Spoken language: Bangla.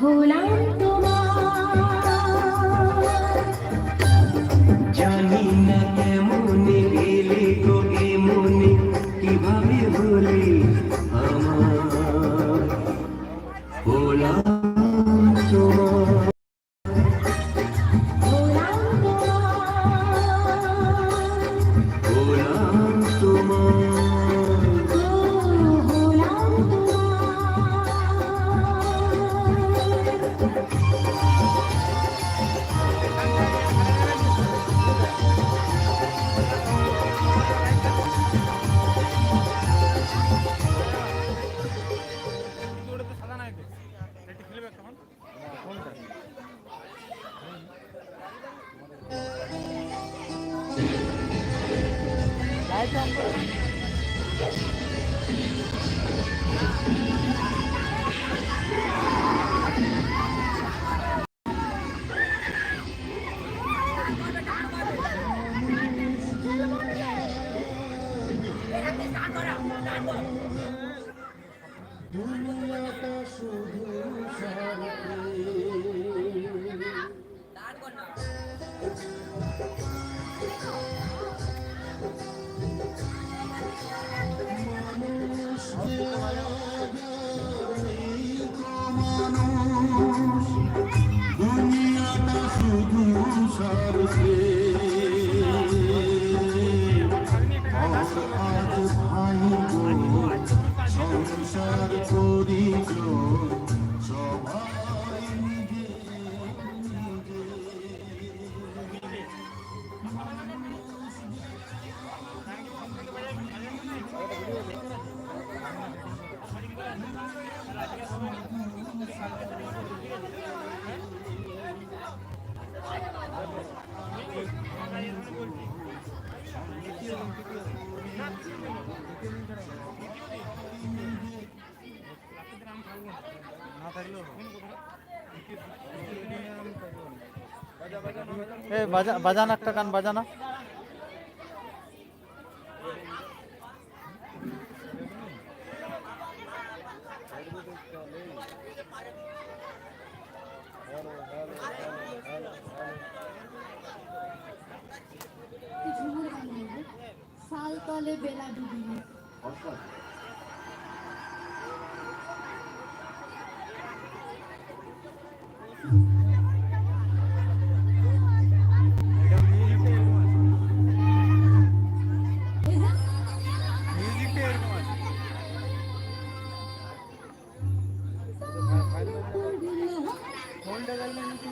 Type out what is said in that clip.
होला শুধু 어려워. বাজান একটা গান বাজানা। জলে বেলা ডুবিল হোল্ড